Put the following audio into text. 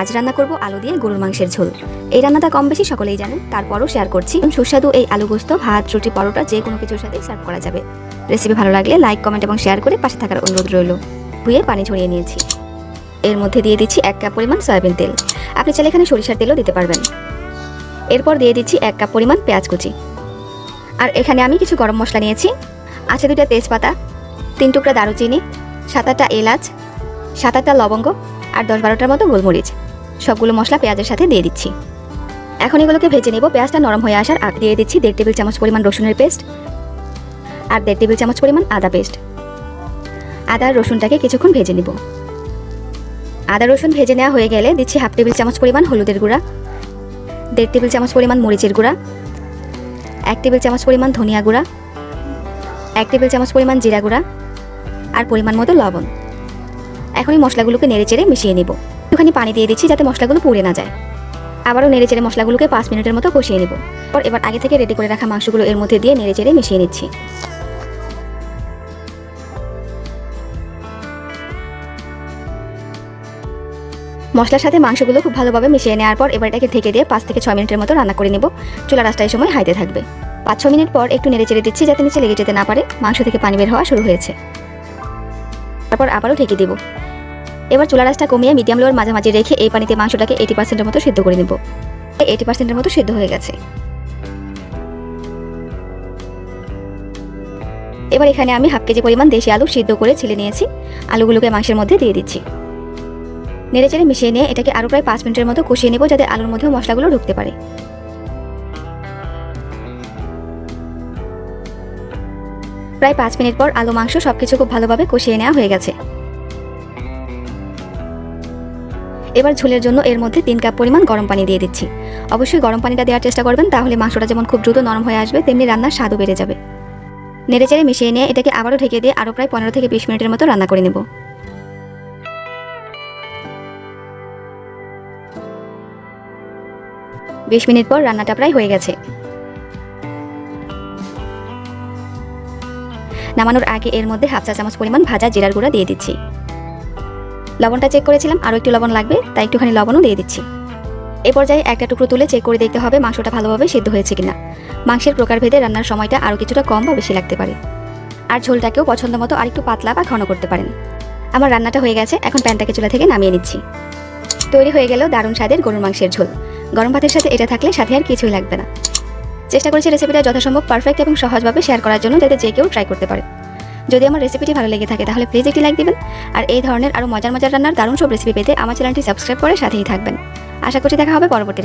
আজ রান্না করব আলু দিয়ে গরুর মাংসের ঝোল। এই রান্নাটা কম বেশি সকলেই জানেন, তারপরও শেয়ার করছি। সুস্বাদু এই আলু গোস্ত, ভাত, রুটি, পরোটা, যে কোনো কিছুর সাথে সার্ভ করা যাবে। রেসিপি ভালো লাগলে লাইক কমেন্ট এবং শেয়ার করে পাশে থাকার অনুরোধ রইল। ধুয়ে পানি ঝরিয়ে নিয়েছি। এর মধ্যে দিয়ে দিচ্ছি এক কাপ পরিমাণ সয়াবিন তেল। আপনি চাইলে এখানে সরিষার তেলও দিতে পারবেন। এরপর দিয়ে দিচ্ছি এক কাপ পরিমাণ পেঁয়াজ কুচি। আর এখানে আমি কিছু গরম মশলা নিয়েছি। আছে দুটা তেজপাতা, তিন টুকরা দারুচিনি, সাত আটটা এলাচ, সাত আটটা লবঙ্গ আর দশ বারোটার মতো গোলমরিচ। সবগুলো মশলা পেঁয়াজের সাথে দিয়ে দিচ্ছি। এখন এগুলোকে ভেজে নেব। পেঁয়াজটা নরম হয়ে আসার আগে দিয়ে দিচ্ছি দেড় টেবিল চামচ পরিমাণ রসুনের পেস্ট আর দেড় টেবিল চামচ পরিমাণ আদা পেস্ট। আদা রসুনটাকে কিছুক্ষণ ভেজে নেব। আদা রসুন ভেজে নেওয়া হয়ে গেলে দিচ্ছি হাফ টেবিল চামচ পরিমাণ হলুদের গুঁড়া, দেড় টেবিল চামচ পরিমাণ মরিচের গুঁড়া, এক টেবিল চামচ পরিমাণ ধনিয়া গুঁড়া, এক টেবিল চামচ পরিমাণ জিরা গুঁড়া আর পরিমাণ মতো লবণ। এখন এই মশলাগুলোকে নেড়ে চেড়ে মিশিয়ে নিব। একটুখানি পানি দিয়ে দিচ্ছি যাতে মশলাগুলো পুড়ে না যায়। আবারও নেড়ে চেড়ে মশলাগুলোকে পাঁচ মিনিটের মতো কষিয়ে নিব। পর এবার আগে থেকে রেডি করে রাখা মাংসগুলো এর মধ্যে দিয়ে নেড়ে চেড়ে মিশিয়ে নিচ্ছি। মশলার সাথে মাংসগুলো খুব ভালোভাবে মিশিয়ে নেওয়ার পর এবার এটাকে ঢেকে দিয়ে পাঁচ থেকে ছয় মিনিটের মতো রান্না করে নেব। চুলা রাস্তা এই সময় হাইতে থাকবে। পাঁচ ছ মিনিট পর একটু নেড়ে চেড়ে দিচ্ছি যাতে নিচে লেগে যেতে না পারে। মাংস থেকে পানি বের হওয়া শুরু হয়েছে। তারপর আবারও ঢেকে দেব। এবার চুলা রাসটা কমিয়ে মিডিয়াম লোর মাঝামাঝি রেখে এই পানিতে মাংসটাকে এইটি পার্সেন্টের মতো সিদ্ধ করে নেব। এইটি পার্সেন্টের মতো সিদ্ধ হয়ে গেছে। এবার এখানে আমি হাফ কেজি পরিমাণ দেশি আলু সিদ্ধ করে ছিলে নিয়েছি। আলুগুলোকে মাংসের মধ্যে দিয়ে দিচ্ছি। নেড়ে চেড়ে মিশিয়ে নিয়ে এটাকে আরও প্রায় পাঁচ মিনিটের মতো কষিয়ে নেব যাতে আলুর মধ্যেও মশলাগুলো ঢুকতে পারে। প্রায় পাঁচ মিনিট পর আলু মাংস সবকিছু খুব ভালোভাবে কষিয়ে নেওয়া হয়ে গেছে। এবার ঝোলের জন্য এর মধ্যে তিন কাপ পরিমাণ গরম পানি দিয়ে দিচ্ছি। অবশ্যই গরম পানিটা দেওয়ার চেষ্টা করবেন, তাহলে মাংসটা যেমন খুব দ্রুত নরম হয়ে আসবে, তেমনি রান্নার স্বাদও বেড়ে যাবে। নেড়ে চেড়ে মিশিয়ে নিয়ে এটাকে আবারও ঢেকে দিয়ে আরও প্রায় পনেরো থেকে বিশ মিনিটের মতো রান্না করে নেব। বিশ মিনিট পর রান্নাটা প্রায় হয়ে গেছে। নামানোর আগে এর মধ্যে হাফ চা চামচ পরিমাণ ভাজা জিরার গুঁড়া দিয়ে দিচ্ছি। লবণটা চেক করেছিলাম, আরও একটু লবণ লাগবে, তাই একটুখানি লবণও দিয়ে দিচ্ছি। এ পর্যায়ে একটা টুকরো তুলে চেক করে দেখতে হবে মাংসটা ভালোভাবে সিদ্ধ হয়েছে কিনা। মাংসের প্রকারভেদে রান্নার সময়টা আরও কিছুটা কম বা বেশি লাগতে পারে। আর ঝোলটাকেও পছন্দ মতো আরেকটু পাতলা বা ঘন করতে পারেন। আমার রান্নাটা হয়ে গেছে, এখন প্যানটাকে চুলা থেকে নামিয়ে নিচ্ছি। তৈরি হয়ে গেল দারুণ স্বাদের গরুর মাংসের ঝোল। গরম ভাতের সাথে এটা থাকলে সাথে আর কিছুই লাগবে না। চেষ্টা করেছি রেসিপিটা যথাসম্ভব পারফেক্ট এবং সহজভাবে শেয়ার করার জন্য যাতে যে কেউ ট্রাই করতে পারে। যদি আমার রেসিপিটি ভালো লেগে থাকে, তাহলে প্লিজ একটি লাইক দিবেন। আর এই ধরনের আরও মজার মজার রান্নার দারুণ সব রেসিপি পেতে আমার চ্যানেলটি সাবস্ক্রাইব করে সাথেই থাকবেন। আশা করছি দেখা হবে পরবর্তী